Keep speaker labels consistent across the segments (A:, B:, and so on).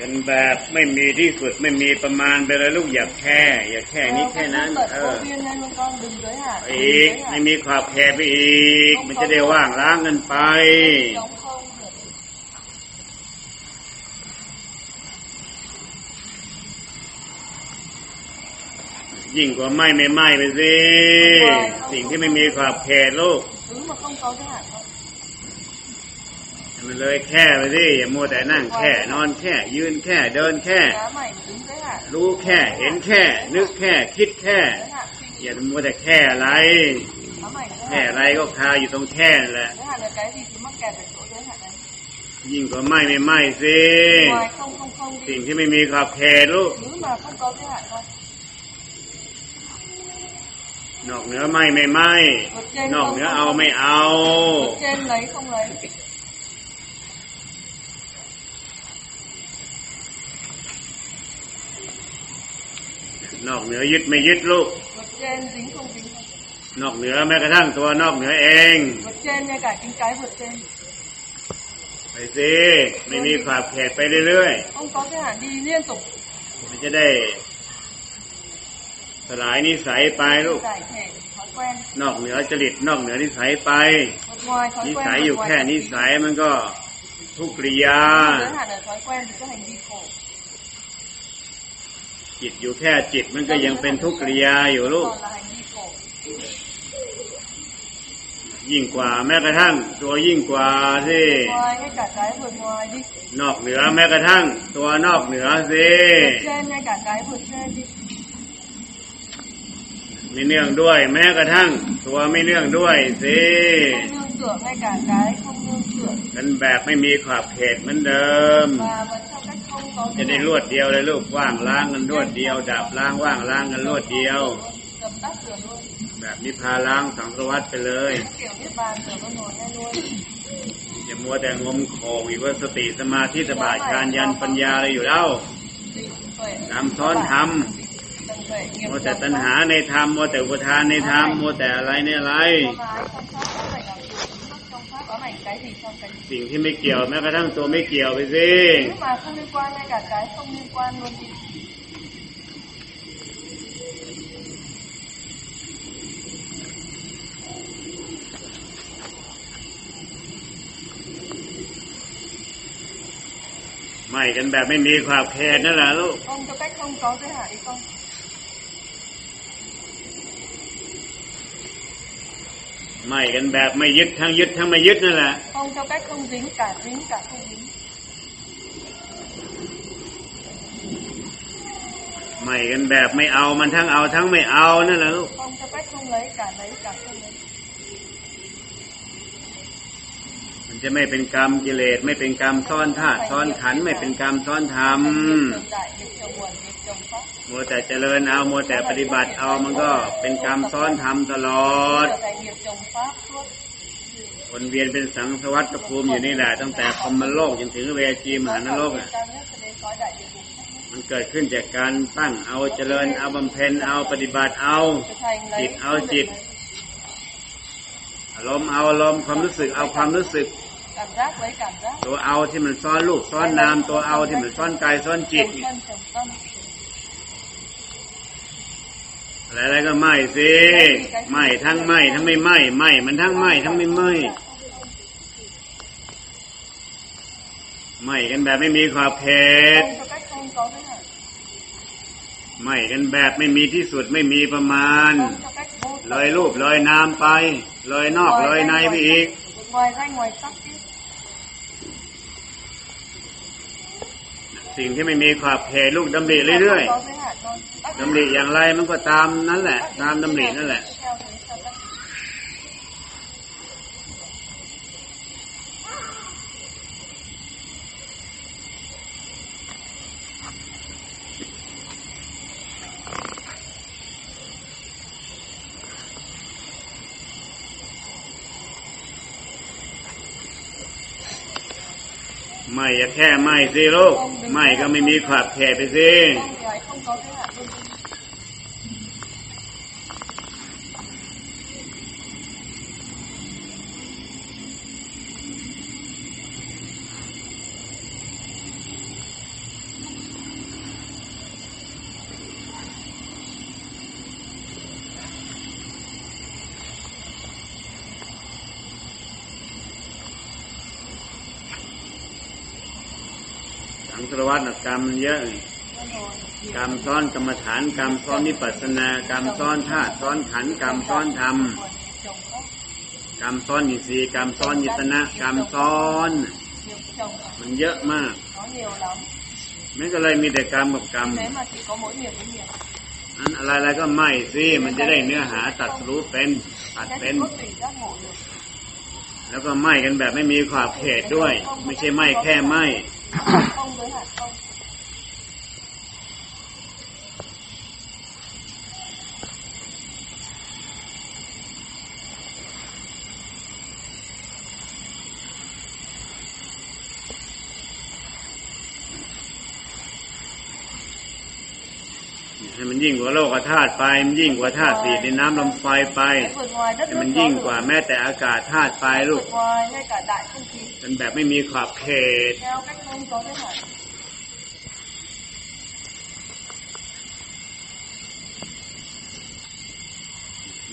A: เป็นแบบไม่มีที่สุดไม่มีประมาณไปเลยลูกอย่าแค่อย่าแค่นี้แค่นั้น
B: เปิด
A: เอ
B: โค
A: อ
B: เวียนเลยลุงกองดึง giới hạn
A: อีกไม่มีขอบแคบไปอีก มันจะได้ว่างล้างกันไป
B: chống không được
A: ยิ่งกว่าไหม่ไม่ไหม่ไปสิสิ่งที่ไม่มีขอบเขตลูก มันเลยแค่ไปดิอย่ามัวแต่นั่งแค่ นอนแค่ ยืนแค่เดินแค่ รู้แค่เห็นแค่ นึกแค่ คิดแค่ อย่ามัวแต่แค่อะไร แค่อะไรก็คาอยู่ตรงแค่แหละยิ่งก็ไม่ไม่ไม่สิสิ่งที่ไม่มีขอบเขตลูกนอกเนื้อไม่ไม่ไม่นอกเนื้อเอาไม่เอา
B: vượt trên lấy không lấy
A: นอกเหนือยึดไม่ยึดลูก
B: vượt trên dính không dính không
A: นอกเหนือแม้กระทั่งตัวนอกเหนือเอง
B: vượt trên ngay cả chính cái vượt trên
A: ไปสิไม่มีขอบเขตไปเรื่อย
B: không có giới hạn đi liên tục
A: ๆมันจะได้สลายนิสัยไปลูก
B: giải thể thói quen
A: นอกเหนือจริตนอกเหนือนิสัยไป
B: vượt ngoài thói
A: นิ
B: quen
A: สัย
B: vượt
A: อยู่
B: ngoài
A: แค่
B: thói
A: นิ
B: quen.
A: สัยมันก็ทุกข์กริยา จิตอยู่แค่จิตมันก็ยังเป็นทุกข์กริยาอยู่ลูก
B: còn là hành vi khổ
A: ยิ่งกว่าแม้กระทั่ง ตัวยิ่งกว่าสิ
B: ngoài ngay cả cái vượt ngoài đi
A: นอกเหนือแม้กระทั่ง ตัวนอกเหนือสิ
B: vượt trên ngay cả cái vượt trên đi
A: ไม่เนื่องด้วย แม้กระทั่ง ตัวไม่เนื่องด้วยสิ
B: không nương tựa ngay cả cái không nương tựa
A: กันแบบไม่มีขอบเขตเหมือนเดิม จะได้รวดเดียวเลยลูกว่างล้างกันรวดเดียวดับล้างว่างล้างกันรวดเดียว แบบนิพพาล้างสังสวัฏไปเลยอย่ามัวแต่งมโขงอีกว่าสติสมาธิสบายฌานยันปัญญาอะไรอยู่แล้วนำซ้อนทำมัวแต่ตัณหาในธรรมมัวแต่อุปทานในธรรมมัวแต่อะไรในอะไร สิ่งที่ไม่เกี่ยวแม้กระทั่งตัวไม่เกี่ยวไปสิไม่กันแบบไม่มีขอบเขตนั่นแหละลูก
B: không cho cách không có giới hạn đi không
A: ไม่กันแบบไม่ยึดทั้งยึดทั้งไม่ยึดนั่นแหละ
B: không cho cách không dính cả dính cả không dính
A: ไม่กันแบบไม่เอามันทั้งเอาทั้งไม่เอานั่นแหละลูก
B: không cho cách không lấy cả lấy cả không lấy
A: มันจะไม่เป็นกรรมกิเลสไม่เป็นกรรมซ้อนธาตุซ้อนขันธ์ไม่เป็นกรรมซ้อนธรรม
B: nghiệp chồng đại nghiệp chồng buồn nghiệp chồng pháp
A: มัวแต่เจริญเอามัวแต่ปฏิบัติเอามันก็เป็นกรรมซ้อนธรรมตลอด
B: trở thành nghiệp chồng pháp suốt
A: วนเวียนเป็นสังสวัตภูมิอยู่นี่แหละตั้งแต่พรหมโลกจนถึงเวจีมหานรกอะมันเกิดขึ้นจากการตั้งเอาเจริญเอาบำเพ็ญเอาปฏิบัติเอา
B: trở thành lấy
A: Chịt, ao
B: không được
A: chịt.
B: lấy.
A: อารมณ์เอาอารมณ์ความรู้สึกเอาความรู้สึกตัวเอาที่มันซ้อนรูปซ้อนนามตัวเอาที่มันซ้อนกายซ้อนจิต อะไรๆก็ไม่สิไม่ทั้งไม่ทั้งไม่ไม่ไม่มันทั้งไม่ทั้งไม่ไม่ไม่กันแบบไม่มีขอบเขต
B: không cho cách không có giới hạn
A: ไม่กันแบบไม่มีที่สุดไม่มีประมาณเล
B: tận
A: ยรูปเลยนามไปเลยนอกเลยในไปอีก สิ่งที่ไม่มีขอบเขตลูกดำริเรื่อย
B: không có giới hạn thôi Các
A: ๆดำริอย่างไรมันก็ตามนั้นแหละ ตามดำรินั่นแหละ ไม่อย่าแค่ไม่สิลูกไม่ก็ไม่มีขอบแค่ไปสิ
B: đi.
A: สังสารวัตรน่ะกรรมมันเยอะกรรมซ้อนกรรมฐานกรรมซ้อนนิพพานากรรมซ้อนธาตุซ้อนขันกรรมซ้อนธรรมกรรมซ้อนอินทรีย์กรรมซ้อนยิตนะกรรมซ้อน มันเยอะมากไม่ก็เลยมีแต่กรรมกับกรรมอันอะไรอะไรก็ไม่สิมันจะได้เนื้อหาตัดรู้เป็นตัดเป็น แล้วก็ไหม้กันแบบไม่มีขอบเขตด้วย ไม่ใช่ไหม้แค่ไหม้
B: ông với hạt không.
A: ว่าโลกธาตุไปมันยิ่งกว่าธาตุสี่ดินน้ำลมไฟไป
B: cái vượt ngoài đất
A: ให้
B: nước
A: มัน
B: gió
A: ยิ่ง
B: lửa.
A: กว่าแม้แต่อากาศธาตุไปลูก
B: vượt ngoài ngay cả đại không khí
A: เป็นแบบไม่มีขอบเขต
B: theo cách không có giới hạn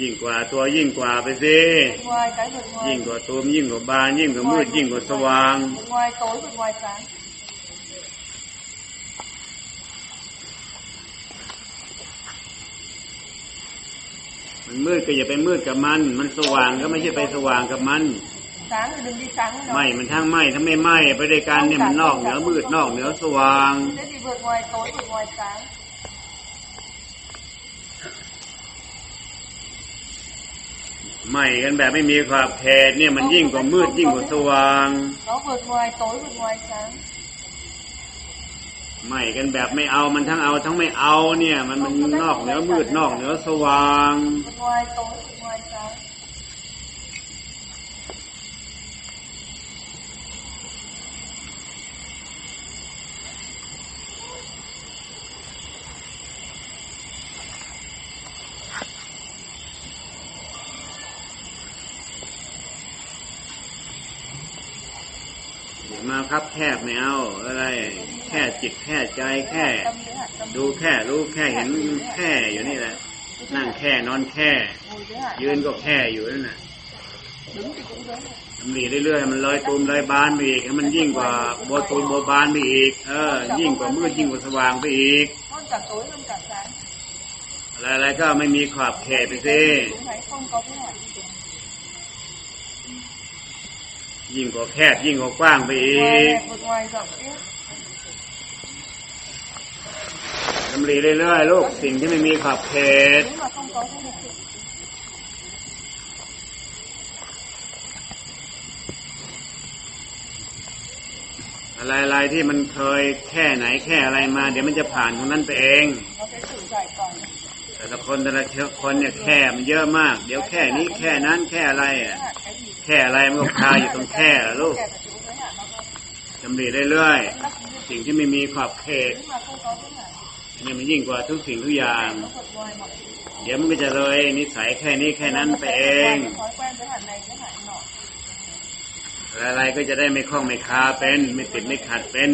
A: ยิ่งกว่าตัวยิ่งกว่าไปสิ
B: vượt ngoài cái vượt ngoài
A: ยิ่งกว่าตูมยิ่งกว่าบานยิ่งกว่ามืดยิ่งกว่าสว่าง มันมืดก็อย่าไปมืดกับมัน มันสว่างก็ไม่ใช่ไปสว่างกับมัน
B: sáng thì đừng đi sáng với nó
A: ไหม้มันทั้งไหม้ทั้งไม่ไหม้ไปด้วยกันเนี่ยมันนอกเหนือมืดนอกเหนือสว่าง
B: thế thì vượt ngoài tối vượt ngoài sáng
A: ไหม้กันแบบไม่มีขอบเขตเนี่ยมันยิ่งกว่ามืดยิ่งกว่าสว่าง
B: nó vượt ngoài tối vượt ngoài sáng
A: ไหม้กันแบบไม่เอามันทั้งเอาทั้งไม่เอาเนี่ย มันมันนอกเหนือมืดนอกเหนือสว่าง
B: vượt ngoài tối vượt ngoài sáng
A: อย่ามาครับแคบไม่เอาอะไรแค่จิตแค่ใจแค่
B: tâm giới hạn tâm
A: ดูแค่รู้แค่เห็นแค่อยู่นี่แหละ นั่งแค่นอนแค่
B: ngồi giới hạn
A: ยืนก็แค่อยู่นั่นน่ะ
B: đứng thì cũng giới hạn
A: ทำหลีเรื่อยๆให้มันลอยตูมลอยบานไปอีกให้มันยิ่งกว่าโบตูมโบบานไปอีก เออ ยิ่งกว่ามืดยิ่งกว่าสว่างไปอีก
B: hơn cả tối hơn cả sáng
A: อะไรๆก็ไม่มีขอบเขตไปสิ
B: cũng thấy không có giới hạn
A: ยิ่งกว่าแคบยิ่งกว่ากว้างไปอี
B: ngoài
A: ก
B: hẹp vượt ngoài rộng tiếp
A: ทำหลีเรื่อยๆลูกสิ่งที่ไม่มีขอบเขตอะไรๆที่มันเคยแค่ไหนแค่อะไรมา เดี๋ยวมันจะผ่านตรงนั้นไปเองแต่ละคนแต่ละคนเนี่ยแค่มันเยอะมาก เดี๋ยวแค่นี้แค่นั้นแค่อะไรอะแค่อะไรมันก็คาอยู่ตรงแค่ลูกจำรีเรื่อยๆ สิ่งที่ไม่มีขอบเขตเนี่ยมันยิ่งกว่าทุกสิ่งทุกอย่าง เดี๋ยวมันก็จะเลยนิสัยแค่นี้แค่นั้นไปเองอะไรๆก็จะได้ไม่คล้องไม่คาเป็น ไม่ติดไม่ขัดเป็น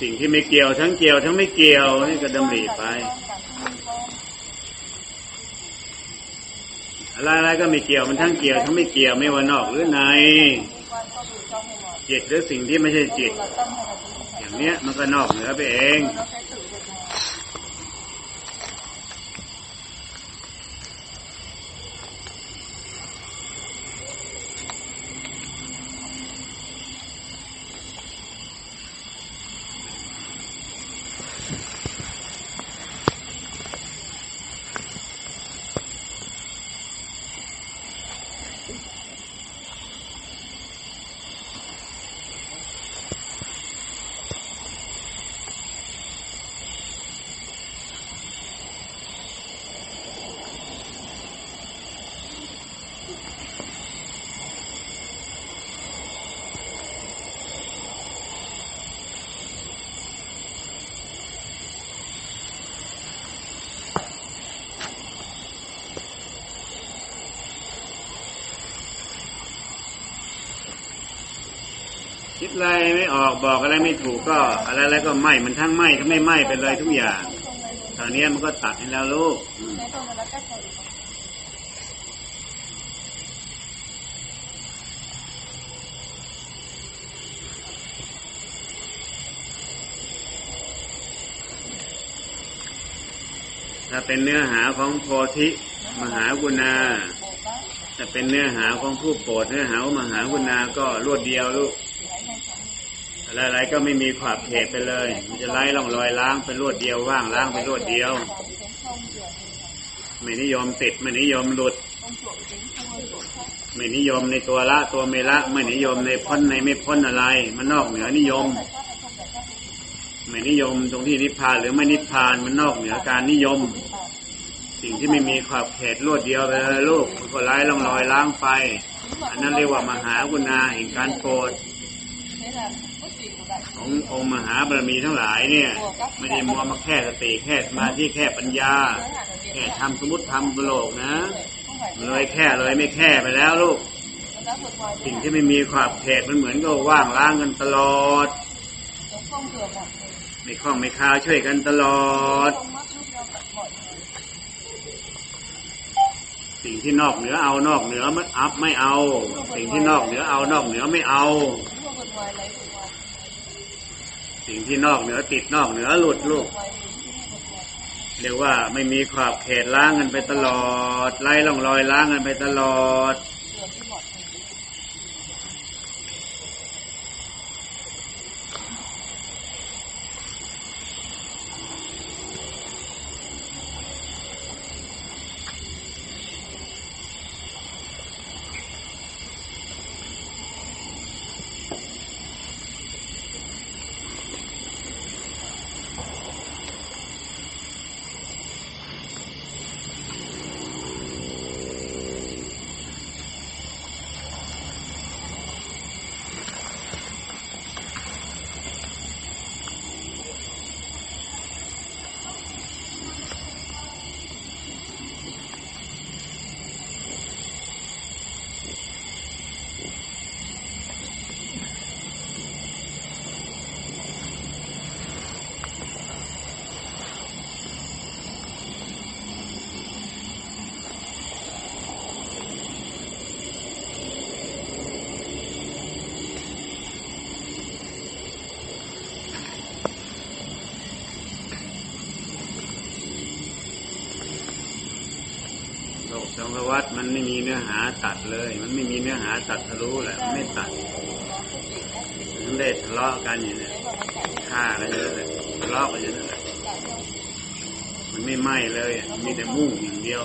A: สิ่งที่ไม่เกี่ยวทั้งเกี่ยวทั้งไม่เกี่ยวนี่ก็ดำริไป อะไรๆก็ไม่เกี่ยวมันทั้งเกี่ยวทั้งไม่เกี่ยวไม่ว่านอกหรือในจิตหรือสิ่งที่ไม่ใช่จิต อย่างเนี้ยมันก็นอกเหนือไปเอง อะไรไม่ออกบอกอะไรไม่ถูกก็ อะไรอะไรก็ไหมมันทั้งไหมทั้งไม่ไหมไปเลยทุกอย่างตอนนี้มันก็ตัดให้แล้วลูกถ้าเป็นเนื้อหาของโพธิมหากุณาถ้าเป็นเนื้อหาของผู้โปรดเนื้อหาของมหากุณาก็รวดเดียวลูก อะไรๆก็ไม่มีขอบเขตไปเลย มันจะไล่ล่องรอยล้างเป็นรวดเดียวว่างล้างเป็นรวดเดียว ไม่นิยมติดไม่นิยมหลุด ไม่นิยมในตัวละตัวไม่ละ ไม่นิยมในพ้นในไม่พ้นอะไร มันนอกเหนือนิยม ไม่นิยมตรงที่นิพพานหรือไม่นิพพานมันนอกเหนือการนิยม สิ่งที่ไม่มีขอบเขตรวดเดียวไปเลยลูกมันก็ไล่ล่องรอยล้างไป อันนั้นเรียกว่ามหากุณาแห่งการโปรด ขององค์มหาบารมีทั้งหลายเนี่ย ไม่ได้มัวมาแค่สติแค่สมาธิแค่ปัญญา
B: giới hạn ở việc
A: แค่
B: là
A: ทำสมมติทำโลกนะ
B: không phải
A: เลยแค่เลยไม่แค่ไปแล้วลูก
B: nó đã vượt ngoài
A: สิ่ง
B: giới
A: ที่
B: hạn
A: ไม่มีขอบเขตมันเหมือนก็ว่างล้างกันตลอด
B: nó không thừa mọi người
A: ไม่คล้องไม่คาช่วยกันตลอด
B: không mắc giúp nhau tận mọi người
A: สิ่งที่นอกเหนือเอานอกเหนือไม่อัพไม่เอา สิ่งที่นอกเหนือเอานอกเหนือไม่เอา สิ่งที่นอกเหนือติดนอกเหนือหลุดลูกเรียกว่าไม่มีขอบเขตล้างกันไปตลอด ไล่ล่องรอยล้างกันไปตลอด งสารวัตมันไม่มีเนื้อหาตัดเลย มันไม่มีเนื้อหาตัดทะลุแหละไม่ตัดมันได้ทะเลาะกันอยู่เนี่ยฆ่ากันอะไรเยอะเลยทะเลาะกันอยู่นั่นแหละมันไม่ไหม้เลย มีแต่มุ่งอย่างเดียว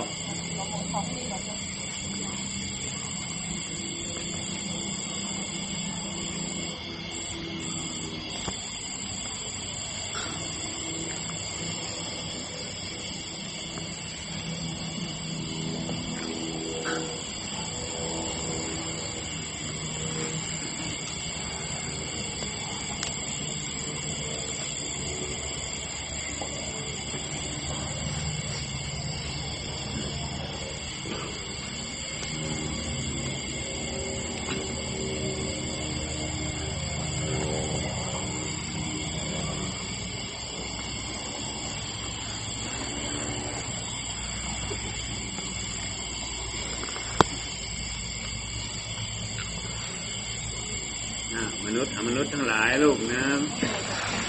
A: ลายลูกนะ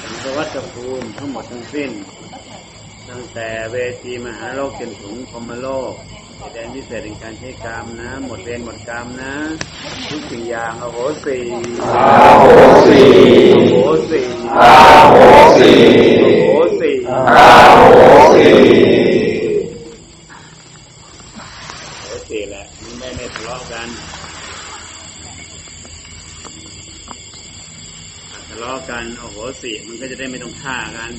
A: สังสวัตภูมิทั้งหมดทั้งสิ้น ตั้งแต่เวทีมหาโลกจนถึงพรหมโลกแดนพิเศษในการใช้กรรมนะ หมดเวรหมดกรรมนะ ทุกสิ่งอย่างอโหสิ
C: อาโหสี
A: อโหสิ
C: อาโหสี
A: อโหสิ
C: อาโหสี
A: อโหสิแหละมันได้ไม่ทะเลาะกันถ้าทะเลาะกันโอ้โหสิมันก็จะได้ไม่ต้องฆ่ากัน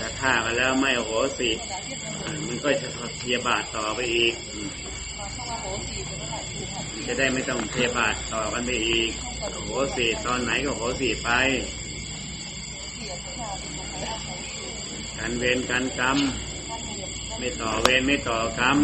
A: ถ้าฆ่ากันแล้วไม่โอ้โหสิมันก็จะเพียบาทต่อไปอีกจะได้ไม่ต้องเทบาทต่อกันไปอีกโอ้โหสีตอนไหนก็โอ้โหสีไป การเวรการกรรม ไม่ต่อเวรไม่ต่อกรรม